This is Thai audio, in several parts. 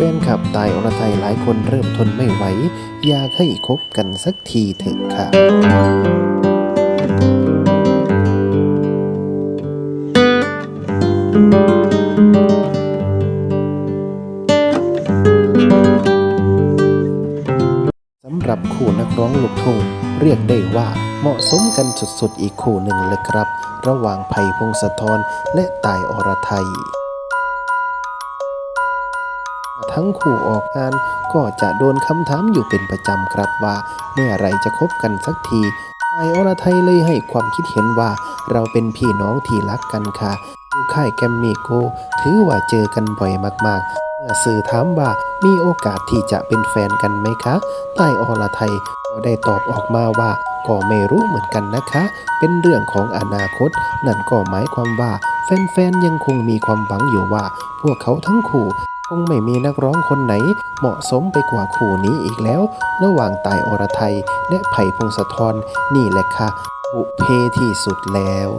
ฟนคลับตายอรไทยหลายคนเริ่มทนไม่ไหว อยากให้คบกันสักทีเถอะค่ะสำหรับคู่นักร้องลูกทุ่งเรียกได้ว่าเหมาะสมกันสุดๆอีกคู่หนึ่งเลยครับ ระหว่างไผ่พงศธรและตายอรไทย ทั้งคู่ออกงานก็จะโดนคำถามอยู่เป็นประจำครับว่า เมื่อไรจะคบกันสักทีตายอรไทยเลยให้ความคิดเห็นว่าเราเป็นพี่น้องที่รักกันค่ะอยู่ค่ายแกมมี่โก ถือว่าเจอกันบ่อยมากๆ เมื่อสื่อถามว่ามีโอกาสที่จะเป็นแฟนกันไหมคะใต้อรไทยก็ได้ตอบออกมาว่าก็ไม่รู้เหมือนกันนะคะ เป็นเรื่องของอนาคต นั่นก็หมายความว่าแฟนๆยังคงมีความหวังอยู่ว่า พวกเขาทั้งคู่ งไม่มีนักร้องคนไหน เหมาะสมไปกว่าคู่นี้อีกแล้ว ระหว่างตายอรไทยและไผ่พงศธรนี่แหละค่ะ บุเพที่สุดแล้ว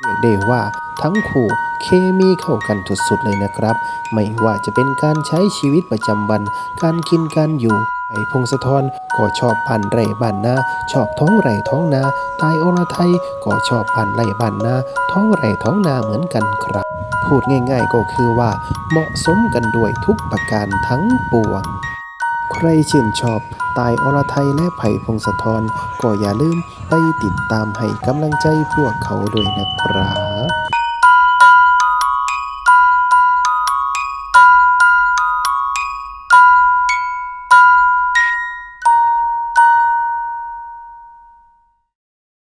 เรียกได้ว่าทั้งคู่เคมีเข้ากันสุดๆเลยนะครับ ไม่ว่าจะเป็นการใช้ชีวิตประจำวัน การกินการอยู่ไผ่พงศธรก็ชอบบ้านไร่บ้านนาชอบท้องไร่ท้องนา ตายอรไทยก็ชอบบ้านไร่บ้านนาท้องไร่ท้องนาเหมือนกันครับ พูดง่ายๆก็คือว่าเหมาะสมกันด้วยทุกประการทั้งปวง ใครชื่นชอบตายอรไทยและไผ่พงศธรก็อย่าลืมไปติดตามให้กำลังใจพวกเขาด้วยนะครับ